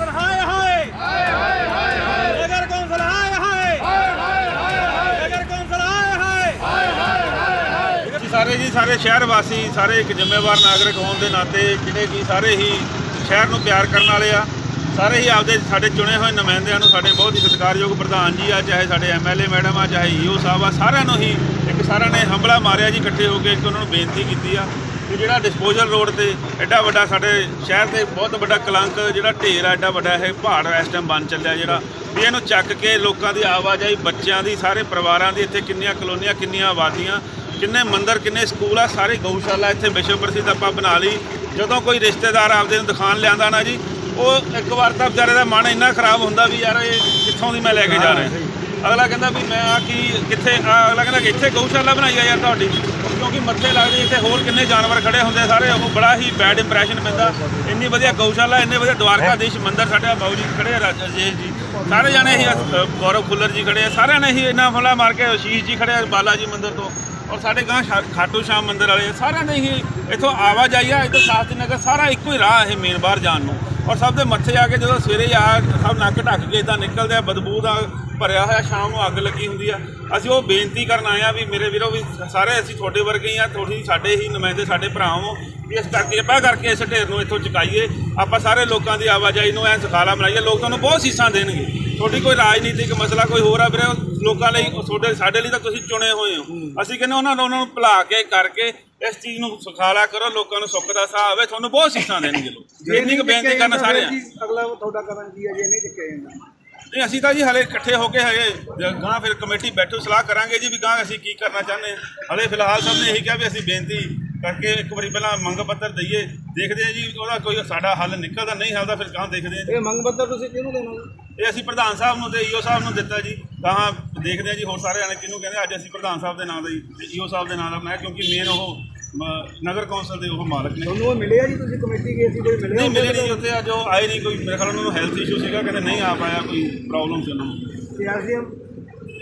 Council, ਹਾਏ ਹਾਏ। ਹਾਏ ਹਾਏ ਹਾਏ ਨਗਰ ਕੌਂਸਲ, ਹਾਏ ਹਾਏ। ਹਾਏ ਹਾਏ ਨਗਰ ਕੌਂਸਲ, ਹਾਏ ਹਾਏ। ਜੀ, ਸਾਰੇ ਜੀ, ਸਾਰੇ ਸ਼ਹਿਰ ਵਾਸੀ, ਸਾਰੇ ਇੱਕ ਜ਼ਿੰਮੇਵਾਰ ਨਾਗਰਿਕ ਹੋਣ ਦੇ ਨਾਤੇ ਜਿਹੜੇ ਕਿ ਸਾਰੇ ਹੀ ਸ਼ਹਿਰ ਨੂੰ ਪਿਆਰ ਕਰਨ ਵਾਲੇ ਆ। ਸਾਰੇ ਹੀ ਆਪਦੇ ਸਾਡੇ ਚੁਣੇ ਹੋਏ ਨੁਮਾਇੰਦਿਆਂ ਨੂੰ ਸਾਡੇ ਬਹੁਤ ਹੀ ਸਤਿਕਾਰਯੋਗ ਪ੍ਰਧਾਨ ਜੀ ਆ, ਚਾਹੇ ਸਾਡੇ ਐਮਐਲਏ ਮੈਡਮ ਆ, ਚਾਹੇ ਈਓ ਸਾਹਿਬ ਆ, ਸਾਰਿਆਂ ਨੂੰ ਹੀ ਇੱਕ ਸਾਰਿਆਂ ਨੇ ਹੰਬਲਾ ਮਾਰਿਆ ਜੀ, ਇਕੱਠੇ ਹੋ ਕੇ ਇੱਕ ਉਹਨਾਂ ਨੂੰ ਬੇਨਤੀ ਕੀਤੀ ਆ। ਕਿ ਜਿਹੜਾ ਡਿਸਪੋਜ਼ਲ ਰੋਡ ਤੇ ਐਡਾ ਵੱਡਾ ਸਾਡੇ ਸ਼ਹਿਰ ਤੇ ਬਹੁਤ ਵੱਡਾ ਕਲੰਕ ਜਿਹੜਾ ਢੇਰ ਆ ਐਡਾ ਵੱਡਾ ਇਹ ਪਹਾੜ ਇਸ ਟਾਈਮ ਬਣ ਚੱਲਿਆ ਜਿਹੜਾ। ਵੀ ਇਹਨੂੰ ਚੱਕ ਕੇ ਲੋਕਾਂ ਦੀ ਆਵਾਜਾਈ ਬੱਚਿਆਂ ਦੀ ਸਾਰੇ ਪਰਿਵਾਰਾਂ ਦੀ ਇੱਥੇ ਕਿੰਨੀਆਂ ਕਲੋਨੀਆਂ ਕਿੰਨੀਆਂ ਆਬਾਦੀਆਂ ਕਿੰਨੇ ਮੰਦਿਰ ਕਿੰਨੇ ਸਕੂਲ ਆ ਸਾਰੇ ਗਊਸ਼ਾਲਾ ਇੱਥੇ ਵਿਸ਼ਵ ਪ੍ਰਸਿੱਧ ਆਪਾਂ ਬਣਾ ਲਈ। ਜਦੋਂ ਕੋਈ ਰਿਸ਼ਤੇਦਾਰ ਆਪਦੇ ਨੂੰ ਦਿਖਾਣ ਲਿਆਂਦਾ ਨਾ ਜੀ ਉਹ ਇੱਕ ਵਾਰ ਤਾਂ ਵਿਚਾਰੇ ਦਾ ਮਨ ਇੰਨਾ ਖਰਾਬ ਹੁੰਦਾ ਵੀ ਯਾਰ ਇਹ ਕਿੱਥੋਂ ਦੀ ਮੈਂ ਲੈ ਕੇ ਜਾ ਰਿਹਾ। ਅਗਲਾ ਕਹਿੰਦਾ ਵੀ ਮੈਂ ਆ ਕੀ ਕਿੱਥੇ ਅਗਲਾ ਕਹਿੰਦਾ ਕਿ ਇੱਥੇ ਗਊਸ਼ਾਲਾ ਬਣਾਈ ਆ ਯਾਰ ਤੁਹਾਡੀ। ਕਿਉਂਕਿ ਮੱਥੇ ਲੱਗਦੇ ਇੱਥੇ ਹੋਰ ਕਿੰਨੇ ਜਾਨਵਰ ਖੜੇ ਹੁੰਦੇ ਸਾਰੇ, ਉਹ ਬੜਾ ਹੀ ਬੈਡ ਇੰਪ੍ਰੈਸ਼ਨ ਪੈਂਦਾ ਇੰਨੀ ਵਧੀਆ ਗਊਸ਼ਾਲਾ, ਇੰਨੇ ਵਧੀਆ ਦਵਾਰਕਾਧੀਸ਼ ਮੰਦਿਰ ਸਾਡੇ ਬਾਊ ਜੀ ਖੜੇ ਆ, ਰਾਜੇਸ਼ ਜੀ। ਸਾਰੇ ਜਾਣੇ ਹੀ ਗੌਰਵ ਖੁੱਲਰ ਜੀ ਖੜੇ ਆ। ਸਾਰਿਆਂ ਨੇ ਹੀ ਇੰਨਾ ਫਲਾ ਮਾਰ ਕੇ ਅਸ਼ੀਸ਼ ਜੀ ਖੜੇ ਆ, ਬਾਲਾ ਜੀ ਮੰਦਿਰ ਤੋਂ। ਔਰ ਸਾਡੇ ਗਾਂ ਖਾਟੂ ਸ਼ਾਮ ਮੰਦਿਰ ਵਾਲੇ ਸਾਰਿਆਂ ਨੇ ਹੀ ਇੱਥੋਂ ਆਵਾਜਾਈ ਆ ਇੱਧਰ ਸ਼ਾਸਤਰੀ ਨਗਰ, ਸਾਰਾ ਇੱਕੋ ਹੀ ਰਾਹ ਇਹ ਮੇਨ ਬਾਹਰ ਜਾਣ ਨੂੰ। ਔਰ ਸਭ ਦੇ ਮੱਥੇ ਆ ਕੇ ਜਦੋਂ ਸਵੇਰੇ ਆ, ਸਭ ਨੱਕ ਢੱਕ ਕੇ ਇਦਾਂ ਨਿਕਲਦੇ ਆ, ਬਦਬੂ ਦਾ ਭਰਿਆ ਹੋਇਆ ਸ਼ਾਮ ਨੂੰ ਅੱਗ ਲੱਗੀ ਹੁੰਦੀ ਆ। ਅਸੀਂ ਉਹ ਬੇਨਤੀ ਕਰਨ ਆਏ ਆ ਵੀ ਮੇਰੇ ਵੀਰੋ ਵੀ ਸਾਰੇ ਅਸੀਂ ਤੁਹਾਡੇ ਵਰਗੇ ਹੀ ਆ ਥੋੜੀ ਸਾਡੇ ਹੀ ਨੁਮਾਇੰਦੇ ਸਾਡੇ ਭਰਾ ਹੋ ਵੀ ਇਸ ਕਰਕੇ ਕਿਰਪਾ ਕਰਕੇ ਇਸ ਢੇਰ ਨੂੰ ਇੱਥੋਂ ਚੁਕਾਈਏ। ਆਪਾਂ ਸਾਰੇ ਲੋਕਾਂ ਦੀ ਆਵਾਜਾਈ ਨੂੰ ਐ ਸੁਖਾਲਾ ਬਣਾਈਏ ਲੋਕ ਤੁਹਾਨੂੰ ਬਹੁਤ ਸੀਸਾਂ ਦੇਣਗੇ। ਤੁਹਾਡੀ ਕੋਈ ਰਾਜਨੀਤਿਕ ਮਸਲਾ ਕੋਈ ਹੋਰ ਆ ਵੀਰੇ ਲੋਕਾਂ ਲਈ ਤੁਹਾਡੇ ਸਾਡੇ ਲਈ ਤਾਂ ਤੁਸੀਂ ਚੁਣੇ ਹੋਏ ਹੋ। ਅਸੀਂ ਕਹਿੰਦੇ ਉਹਨਾਂ ਨੂੰ ਉਹਨਾਂ ਨੂੰ ਭੁਲਾ ਕੇ ਕਰਕੇ ਇਸ ਚੀਜ਼ ਨੂੰ ਸੁਖਾਲਾ ਕਰੋ। ਲੋਕਾਂ ਨੂੰ ਸੁੱਖ ਦਾ ਸਾਹ ਆਵੇ ਤੁਹਾਨੂੰ ਬਹੁਤ ਸੀਸਾਂ ਦੇਣਗੇ ਲੋਕ। ਇੰਨੀ ਕੁ ਬੇਨਤੀ ਕਰਨਾ ਸਾਰੇ ਆ। ਅਗਲਾ ਤੁਹਾਡਾ ਕਦਮ ਕੀ ਹੈ? ਜੇ ਨਹੀਂ ਚੱਕਿਆ ਜਾਂਦਾ। ਨਹੀਂ ਅਸੀਂ ਤਾਂ ਜੀ ਹਲੇ ਇਕੱਠੇ ਹੋ ਕੇ ਹੈਗੇ ਗਾਂ ਫਿਰ ਕਮੇਟੀ ਬੈਠੋ ਸਲਾਹ ਕਰਾਂਗੇ ਜੀ ਵੀ ਗਾਂ ਅਸੀਂ ਕੀ ਕਰਨਾ ਚਾਹੁੰਦੇ ਹਾਂ ਹਲੇ ਫਿਲਹਾਲ ਸਭ ਨੇ ਇਹੀ ਕਿਹਾ ਵੀ ਅਸੀਂ ਬੇਨਤੀ ਕਰਕੇ ਇੱਕ ਵਾਰੀ ਪਹਿਲਾਂ ਮੰਗ ਪੱਤਰ ਦਈਏ ਦੇਖਦੇ ਹਾਂ ਜੀ ਉਹਦਾ ਕੋਈ ਸਾਡਾ ਹੱਲ ਨਿਕਲਦਾ ਨਹੀਂ ਹੱਲਦਾ ਫਿਰ ਗਾਂ ਦੇਖਦੇ ਜੀ। ਇਹ ਮੰਗ ਪੱਤਰ ਤੁਸੀਂ ਕਿਹਨੂੰ ਦੇਣਾ? ਇਹ ਅਸੀਂ ਪ੍ਰਧਾਨ ਸਾਹਿਬ ਨੂੰ ਤੇ ਈਓ ਸਾਹਿਬ ਨੂੰ ਦਿੱਤਾ ਜੀ ਗਾਂ ਦੇਖਦੇ ਹਾਂ ਜੀ ਹੋਰ ਸਾਰੇ ਜਾਣੇ ਕਿਹਨੂੰ ਕਹਿੰਦੇ ਅੱਜ ਅਸੀਂ ਪ੍ਰਧਾਨ ਸਾਹਿਬ ਦੇ ਨਾਂ ਦਾ ਜੀ ਤੇ ਈਓ ਸਾਹਿਬ ਦੇ ਨਾਂ ਦਾ ਬਣਾਇਆ ਕਿਉਂਕਿ ਮੇਨ ਉਹ ਨਗਰ ਕੌਂਸਲ ਦੇ ਉਹ ਮਾਲਕ ਨੇ। ਤੁਹਾਨੂੰ ਉਹ ਮਿਲਿਆ ਜੀ? ਤੁਸੀਂ ਕਮੇਟੀ ਗਏ ਸੀ ਕੋਈ ਮਿਲਿਆ ਨਹੀਂ ਮਿਲੇ ਨਹੀਂ ਜੀ ਉੱਥੇ ਅੱਜ ਉਹ ਆਏ ਨਹੀਂ ਕੋਈ ਮੇਰੇ ਖਿਆਲ ਉਹਨਾਂ ਨੂੰ ਹੈਲਥ ਇਸ਼ੂ ਸੀਗਾ ਕਹਿੰਦੇ ਨਹੀਂ ਆ ਪਾਇਆ ਕੋਈ ਪ੍ਰੋਬਲਮ ਸੀ ਉਹਨਾਂ। ਨੂੰ ਤੇ ਐਸਡੀਐਮ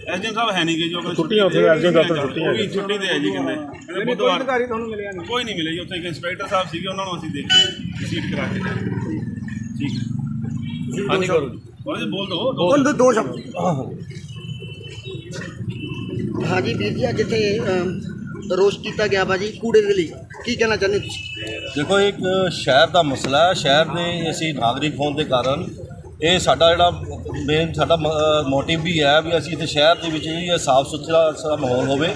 ਐਸਡੀਐਮ ਸਾਹਿਬ ਹੈ ਨਹੀਂ ਗਏ ਜੋ ਛੁੱਟੀਆਂ ਉੱਥੇ ਐਸਡੀਐਮ ਦਫ਼ਤਰ ਛੁੱਟੀਆਂ ਉਹ ਵੀ ਛੁੱਟੀ ਤੇ ਹੈ ਜੀ ਕਹਿੰਦੇ। ਕਹਿੰਦੇ ਕੋਈ ਅਧਿਕਾਰੀ ਤੁਹਾਨੂੰ ਮਿਲਿਆ ਨਹੀਂ ਕੋਈ ਨਹੀਂ ਮਿਲੇ ਜੀ ਉੱਥੇ ਇੱਕ ਇੰਸਪੈਕਟਰ ਸਾਹਿਬ ਸੀਗੇ ਉਹਨਾਂ ਨੂੰ ਅਸੀਂ ਦੇਖੇ ਸੀਟ ਕਰਾ ਕੇ। ਠੀਕ ਹੈ। ਹਾਂਜੀ ਕਰੋ ਬੋਲ ਬੋਲ ਦੋ। ਦੋ ਦੋ ਸ਼ਬਦ। ਹਾਂਜੀ ਵੀਰ ਜੀ ਅੱਜ ਇੱਥੇ ਰੋਸ਼ ਕੀਤਾ ਗਿਆ ਵਾ ਜੀ ਕੂੜੇ ਦੇ ਲਈ। ਕੀ ਕਹਿਣਾ ਚਾਹੁੰਦੇ ਤੁਸੀਂ? ਦੇਖੋ, ਇੱਕ ਸ਼ਹਿਰ ਦਾ ਮਸਲਾ ਹੈ। ਸ਼ਹਿਰ ਦੇ ਅਸੀਂ ਨਾਗਰਿਕ ਹੋਣ ਦੇ ਕਾਰਨ ਇਹ ਸਾਡਾ ਜਿਹੜਾ ਮੇਨ ਸਾਡਾ ਮੋਟਿਵ ਵੀ ਹੈ ਵੀ ਅਸੀਂ ਇੱਥੇ ਸ਼ਹਿਰ ਦੇ ਵਿੱਚ ਜਿਹੜੀ ਹੈ ਸਾਫ਼ ਸੁਥਰਾ ਸਾਰਾ ਮਾਹੌਲ ਹੋਵੇ।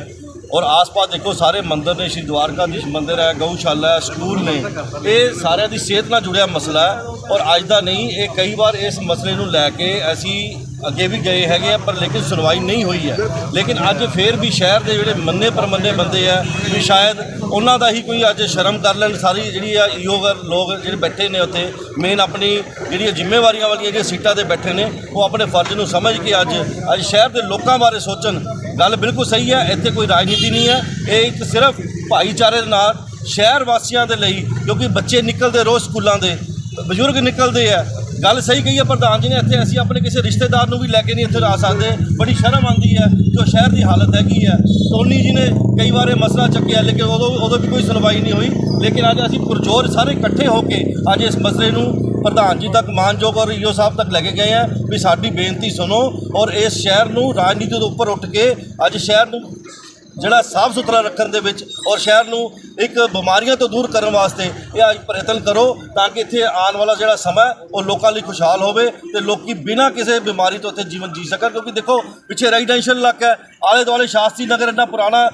ਔਰ ਆਸ-ਪਾਸ ਦੇਖੋ, ਸਾਰੇ ਮੰਦਰ ਨੇ, ਸ਼੍ਰੀ ਦਵਾਰਕਾਧੀਸ਼ ਮੰਦਰ ਹੈ, ਗਊਸ਼ਾਲਾ ਹੈ ਸਕੂਲ ਨੇ, ਇਹ ਸਾਰਿਆਂ ਦੀ ਸਿਹਤ ਨਾਲ ਜੁੜਿਆ ਮਸਲਾ ਹੈ। ਔਰ ਅੱਜ ਦਾ ਨਹੀਂ, ਇਹ ਕਈ ਵਾਰ ਇਸ ਮਸਲੇ ਨੂੰ ਲੈ ਕੇ ਅਸੀਂ ਅੱਗੇ ਵੀ ਗਏ ਹੈਗੇ ਆ, ਪਰ ਲੇਕਿਨ ਸੁਣਵਾਈ ਨਹੀਂ ਹੋਈ ਹੈ। ਲੇਕਿਨ ਅੱਜ ਫੇਰ ਵੀ ਸ਼ਹਿਰ ਦੇ ਜਿਹੜੇ ਮੰਨੇ ਪਰਮੰਨੇ ਬੰਦੇ ਆ, ਵੀ ਸ਼ਾਇਦ ਉਹਨਾਂ ਦਾ ਹੀ ਕੋਈ ਅੱਜ ਸ਼ਰਮ ਕਰ ਲੈਣ। ਸਾਰੀ ਜਿਹੜੀ ਆ, ਯੋਗਰ ਲੋਕ ਜਿਹੜੇ ਬੈਠੇ ਨੇ ਉੱਥੇ ਮੇਨ ਆਪਣੀ ਜਿਹੜੀਆਂ ਜ਼ਿੰਮੇਵਾਰੀਆਂ ਵਾਲੀਆਂ ਜਿਹੜੀਆਂ ਸੀਟਾਂ ਤੇ ਬੈਠੇ ਨੇ, ਉਹ ਆਪਣੇ ਫਰਜ਼ ਨੂੰ ਸਮਝ ਕੇ ਅੱਜ ਅੱਜ ਸ਼ਹਿਰ ਦੇ ਲੋਕਾਂ ਬਾਰੇ ਸੋਚਣ। ਗੱਲ ਬਿਲਕੁਲ ਸਹੀ ਹੈ, ਇੱਥੇ ਕੋਈ ਰਾਜਨੀਤੀ ਨਹੀਂ ਹੈ। ਇਹ ਇੱਕ ਸਿਰਫ ਭਾਈਚਾਰੇ ਦੇ ਨਾਲ ਸ਼ਹਿਰ ਵਾਸੀਆਂ ਦੇ ਲਈ, ਕਿਉਂਕਿ ਬੱਚੇ ਨਿਕਲਦੇ ਰੋਜ਼ ਸਕੂਲਾਂ ਦੇ, ਬਜ਼ੁਰਗ ਨਿਕਲਦੇ ਆ ਗੱਲ ਸਹੀ ਕਹੀ ਹੈ ਪ੍ਰਧਾਨ ਜੀ ਨੇ, ਇੱਥੇ ਅਸੀਂ ਆਪਣੇ ਕਿਸੇ ਰਿਸ਼ਤੇਦਾਰ ਨੂੰ ਵੀ ਲੈ ਕੇ ਨਹੀਂ ਇੱਥੇ ਆ ਸਕਦੇ। ਬੜੀ ਸ਼ਰਮ ਆਉਂਦੀ ਹੈ ਕਿ ਉਹ ਸ਼ਹਿਰ ਦੀ ਹਾਲਤ ਹੈਗੀ ਹੈ। ਟੋਨੀ ਜੀ ਨੇ ਕਈ ਵਾਰ ਇਹ ਮਸਲਾ ਚੱਕਿਆ, ਲੇਕਿਨ ਉਦੋਂ ਉਦੋਂ ਵੀ ਕੋਈ ਸੁਣਵਾਈ ਨਹੀਂ ਹੋਈ। ਲੇਕਿਨ ਅੱਜ ਅਸੀਂ ਪੁਰਜੋਰ ਸਾਰੇ ਇਕੱਠੇ ਹੋ ਕੇ ਅੱਜ ਇਸ ਮਸਲੇ ਨੂੰ ਪ੍ਰਧਾਨ ਜੀ ਤੱਕ, ਮਾਨਯੋਗ ਔਰ ਈਓ ਸਾਹਿਬ ਤੱਕ ਲੈ ਕੇ ਗਏ ਆ ਵੀ ਸਾਡੀ ਬੇਨਤੀ ਸੁਣੋ ਔਰ ਇਸ ਸ਼ਹਿਰ ਨੂੰ, ਰਾਜਨੀਤੀ ਤੋਂ ਉੱਪਰ ਉੱਠ ਕੇ ਅੱਜ ਸ਼ਹਿਰ ਨੂੰ ਜਿਹੜਾ ਸਾਫ਼ ਸੁਥਰਾ ਰੱਖਣ ਦੇ ਵਿੱਚ ਔਰ ਸ਼ਹਿਰ ਨੂੰ ਇੱਕ ਬਿਮਾਰੀਆਂ ਤੋਂ ਦੂਰ ਕਰਨ ਵਾਸਤੇ ਇਹ ਅੱਜ ਪ੍ਰਯਤਨ ਕਰੋ ਤਾਂ ਕਿ ਇੱਥੇ ਆਉਣ ਵਾਲਾ ਜਿਹੜਾ ਸਮਾਂ ਉਹ ਲੋਕਾਂ ਲਈ ਖੁਸ਼ਹਾਲ ਹੋਵੇ ਤੇ ਲੋਕੀ ਬਿਨਾਂ ਕਿਸੇ ਬਿਮਾਰੀ ਤੋਂ ਇੱਥੇ ਜੀਵਨ ਜੀ ਸਕਣ। ਕਿਉਂਕਿ ਦੇਖੋ, ਪਿੱਛੇ ਰੈਜ਼ੀਡੈਂਸ਼ੀਅਲ ਇਲਾਕਾ ਹੈ ਆਲੇ ਦੁਆਲੇ ਸ਼ਾਸਤਰੀ ਨਗਰ ਇੰਨਾ ਪੁਰਾਣਾ